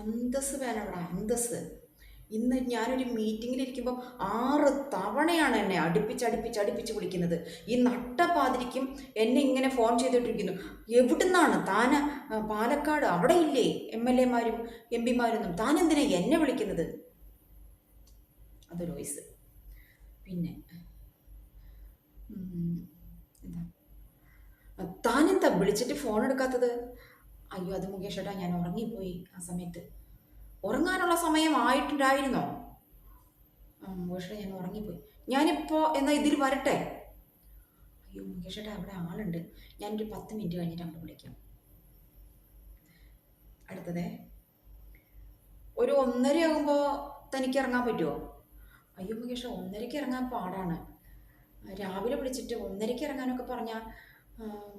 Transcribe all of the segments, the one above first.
അന്തസ് വേണം അവിടെ അന്തസ് ഇന്ന് ഞാനൊരു മീറ്റിങ്ങിലിരിക്കുമ്പോൾ ആറ് തവണയാണ് എന്നെ അടുപ്പിച്ച് അടുപ്പിച്ച് അടുപ്പിച്ച് വിളിക്കുന്നത്. ഈ നട്ടപ്പാതിരിക്കും എന്നെ ഇങ്ങനെ ഫോൺ ചെയ്തിട്ടിരിക്കുന്നു എവിടുന്നാണ്? താൻ പാലക്കാട് അവിടെ ഇല്ലേ എം എൽ എമാരും എം പിമാരൊന്നും? താൻ എന്തിനാ എന്നെ വിളിക്കുന്നത്? അതൊരു വോയിസ്. പിന്നെ എന്താ? താനെന്താ വിളിച്ചിട്ട് ഫോൺ എടുക്കാത്തത്? അയ്യോ അത് മുകേഷ് ഏട്ടാ ഞാൻ ഉറങ്ങിപ്പോയി ആ സമയത്ത്. ഉറങ്ങാനുള്ള സമയം ആയിട്ടുണ്ടായിരുന്നോ? ആ മുകേഷ് ഏട്ടാ ഞാൻ ഉറങ്ങിപ്പോയി. ഞാനിപ്പോൾ എന്നാൽ ഇതിൽ വരട്ടെ? അയ്യോ മുകേഷ് ഏട്ടാ അവിടെ ആളുണ്ട്. ഞാനൊരു പത്ത് മിനിറ്റ് കഴിഞ്ഞിട്ട് അങ്ങോട്ട് വിളിക്കാം. അടുത്തത്. ഒരു ഒന്നര ആകുമ്പോൾ തനിക്ക് ഇറങ്ങാൻ പറ്റുമോ അയ്യോ മുകേഷ് ഒന്നരയ്ക്ക് ഇറങ്ങാൻ പാടാണ്. രാവിലെ വിളിച്ചിട്ട് ഒന്നരയ്ക്ക് ഇറങ്ങാനൊക്കെ പറഞ്ഞാൽ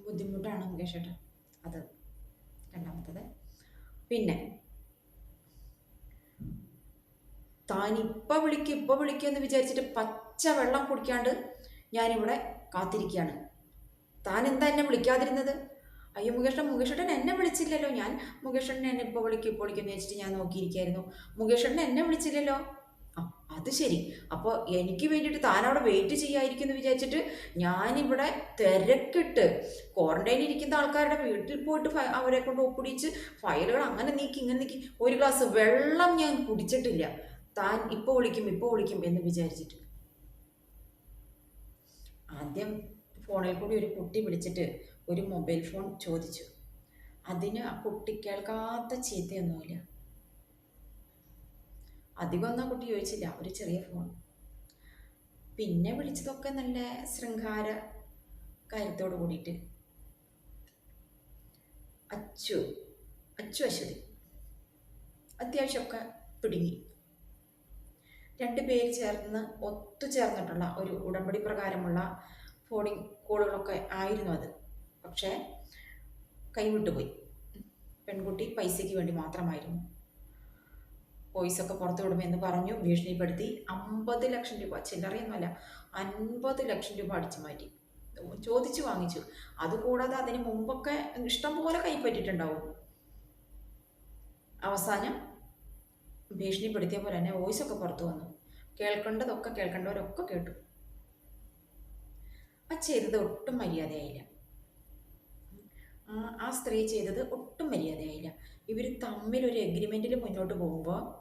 ബുദ്ധിമുട്ടാണ് മുകേഷ് ഏട്ടാ. അത് രണ്ടാമത്തത്. പിന്നെ താൻ ഇപ്പം വിളിക്കും ഇപ്പം വിളിക്കും എന്ന് വിചാരിച്ചിട്ട് പച്ച വെള്ളം കുടിക്കാണ്ട് ഞാനിവിടെ കാത്തിരിക്കുകയാണ് താൻ എന്താ എന്നെ വിളിക്കാതിരുന്നത്? അയ്യോ മുകേഷൻ മുകേഷേട്ടൻ എന്നെ വിളിച്ചില്ലല്ലോ. ഞാൻ മുകേഷേട്ടൻ എന്നെ ഇപ്പോൾ വിളിക്കും ഇപ്പോൾ വിളിക്കും എന്ന് വെച്ചിട്ട് ഞാൻ നോക്കിയിരിക്കുകയായിരുന്നു മുകേഷേട്ടൻ എന്നെ വിളിച്ചില്ലല്ലോ. അത് ശരി. അപ്പോൾ എനിക്ക് വേണ്ടിയിട്ട് താൻ അവിടെ വെയിറ്റ് ചെയ്യായിരിക്കും എന്ന് വിചാരിച്ചിട്ട് ഞാനിവിടെ തിരക്കിട്ട് ക്വാറന്റൈനിൽ ഇരിക്കുന്ന ആൾക്കാരുടെ വീട്ടിൽ പോയിട്ട് അവരെ കൊണ്ട് ഒപ്പിടിച്ച് ഫയലുകൾ അങ്ങനെ നീക്കി ഇങ്ങനെ നീക്കി. ഒരു ഗ്ലാസ് വെള്ളം ഞാൻ കുടിച്ചിട്ടില്ല. താൻ ഇപ്പോൾ വിളിക്കും ഇപ്പോൾ വിളിക്കും എന്ന് വിചാരിച്ചിട്ട്. ആദ്യം ഫോണിൽ കൂടി ഒരു കുട്ടി വിളിച്ചിട്ട് ഒരു മൊബൈൽ ഫോൺ ചോദിച്ചു. അതിന് ആ കുട്ടി കേൾക്കാത്ത ചീത്തയൊന്നുമില്ല. അധികമൊന്നും ആ കുട്ടി ചോദിച്ചില്ല. ഒരു ചെറിയ ഫോൺ പിന്നെ വിളിച്ചതൊക്കെ നല്ല ശൃംഗാര കാര്യത്തോട് കൂടിയിട്ട്. അച്ചു അച്ചു അശ്വതി. അത്യാവശ്യമൊക്കെ പിടുങ്ങി. രണ്ട് പേര് ചേർന്ന് ഒത്തുചേർന്നിട്ടുള്ള ഒരു ഉടമ്പടി പ്രകാരമുള്ള ഫോണിങ് കോളുകളൊക്കെ ആയിരുന്നു അത്. പക്ഷേ കൈവിട്ടുപോയി. പെൺകുട്ടി പൈസയ്ക്ക് വേണ്ടി മാത്രമായിരുന്നു. വോയിസൊക്കെ പുറത്തു വിടുമെന്ന് പറഞ്ഞു ഭീഷണിപ്പെടുത്തി. അമ്പത് ലക്ഷം രൂപ ചില്ലറയൊന്നുമല്ല അൻപത് ലക്ഷം രൂപ അടിച്ചു മാറ്റി. ചോദിച്ചു വാങ്ങിച്ചു. അതുകൂടാതെ അതിന് മുമ്പൊക്കെ ഇഷ്ടം പോലെ കൈപ്പറ്റിയിട്ടുണ്ടാവും. അവസാനം ഭീഷണിപ്പെടുത്തിയ പോലെ തന്നെ വോയിസൊക്കെ പുറത്തു വന്നു. കേൾക്കേണ്ടതൊക്കെ കേൾക്കേണ്ടവരൊക്കെ കേട്ടു. ആ ചെയ്തത് ഒട്ടും മര്യാദയായില്ല. ആ സ്ത്രീ ചെയ്തത് ഒട്ടും മര്യാദയായില്ല. ഇവർ തമ്മിൽ ഒരു എഗ്രിമെന്റിൽ മുന്നോട്ട് പോകുമ്പോൾ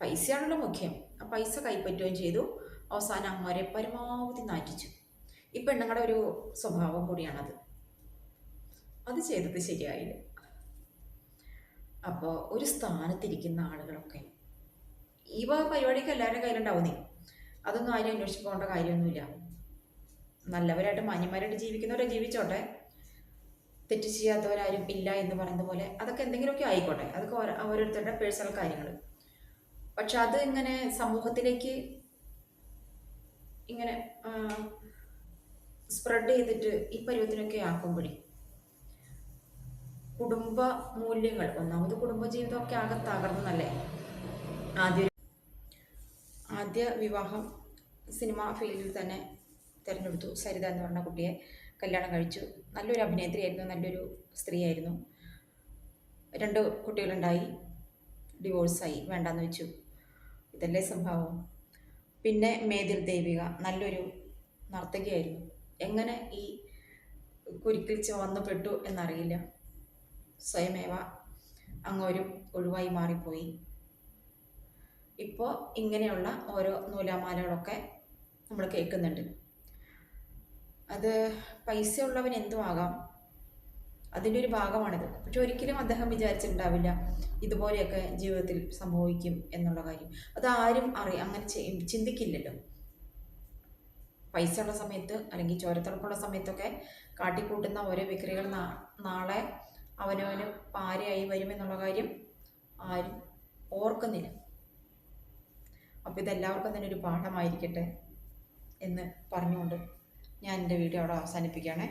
പൈസയാണല്ലോ മുഖ്യം. ആ പൈസ കൈപ്പറ്റുകയും ചെയ്തു. അവസാനം അമ്മമാരെ പരമാവധി നാറ്റിച്ചു. ഈ പെണ്ണുങ്ങളുടെ ഒരു സ്വഭാവം കൂടിയാണത്. അത് ചെയ്തത് ശരിയായില്ല. അപ്പോൾ ഒരു സ്ഥാനത്തിരിക്കുന്ന ആളുകളൊക്കെ ഈ വക പരിപാടിയൊക്കെ എല്ലാവരുടെ കയ്യിലുണ്ടാവുന്നേ അതൊന്നും ആരും അന്വേഷിച്ച് പോകേണ്ട കാര്യമൊന്നുമില്ല. നല്ലവരായിട്ട് മാന്യന്മാരായിട്ട് ജീവിക്കുന്നവരെ ജീവിച്ചോട്ടെ. തെറ്റ് ചെയ്യാത്തവരാരും ഇല്ല എന്ന് പറയുന്ന പോലെ അതൊക്കെ എന്തെങ്കിലുമൊക്കെ ആയിക്കോട്ടെ. അതൊക്കെ ഓരോ- ഓരോരുത്തരുടെ പേഴ്സണൽ കാര്യങ്ങൾ പക്ഷെ അത് ഇങ്ങനെ സമൂഹത്തിലേക്ക് ഇങ്ങനെ സ്പ്രെഡ് ചെയ്തിട്ട് ഈ പരുവത്തിനൊക്കെ ആക്കുമ്പോഴേ കുടുംബ മൂല്യങ്ങൾ ഒന്നാമത് കുടുംബ കുടുംബജീവിതമൊക്കെ ആകെ തകർന്നല്ലേ ആദ്യ ആദ്യ വിവാഹം സിനിമ ഫീൽഡിൽ തന്നെ തിരഞ്ഞെടുത്തു സരിത എന്ന് പറഞ്ഞ കുട്ടിയെ. കല്യാണം കഴിച്ചു. നല്ലൊരു അഭിനേത്രിയായിരുന്നു നല്ലൊരു സ്ത്രീയായിരുന്നു. രണ്ട് കുട്ടികളുണ്ടായി. ഡിവോഴ്സായി. വേണ്ടാന്ന് വെച്ചു. ഇതല്ലേ സംഭവം. പിന്നെ മേതിൽ ദേവിക. നല്ലൊരു നർത്തകിയായിരുന്നു. എങ്ങനെ ഈ കുരുക്കിൽ ചുവന്നു പെട്ടു എന്നറിയില്ല. സ്വയമേവ അങ്ങോരും ഒഴിവായി മാറിപ്പോയി. ഇപ്പോൾ ഇങ്ങനെയുള്ള ഓരോ നൂലാമാലകളൊക്കെ നമ്മൾ കേൾക്കുന്നുണ്ട്. അത് പൈസ ഉള്ളവൻ എന്തും ആകാം അതിന്റെ ഒരു ഭാഗമാണിത്. പക്ഷെ ഒരിക്കലും അദ്ദേഹം വിചാരിച്ചിട്ടുണ്ടാവില്ല ഇതുപോലെയൊക്കെ ജീവിതത്തിൽ സംഭവിക്കും എന്നുള്ള കാര്യം. അത് ആരും അറിയാം അങ്ങനെ ചിന്തിക്കില്ലല്ലോ. പൈസ ഉള്ള സമയത്ത് അല്ലെങ്കിൽ ചോരത്തുറപ്പുള്ള സമയത്തൊക്കെ കാട്ടിക്കൂട്ടുന്ന ഓരോ വിക്രികൾ നാളെ അവനവന് പാരയായി വരുമെന്നുള്ള കാര്യം ആരും ഓർക്കുന്നില്ല. അപ്പോൾ ഇതെല്ലാവർക്കും തന്നെ ഒരു പാഠമായിരിക്കട്ടെ എന്ന് പറഞ്ഞുകൊണ്ട് ഞാൻ എന്റെ വീഡിയോ അവിടെ അവസാനിപ്പിക്കുകയാണേ.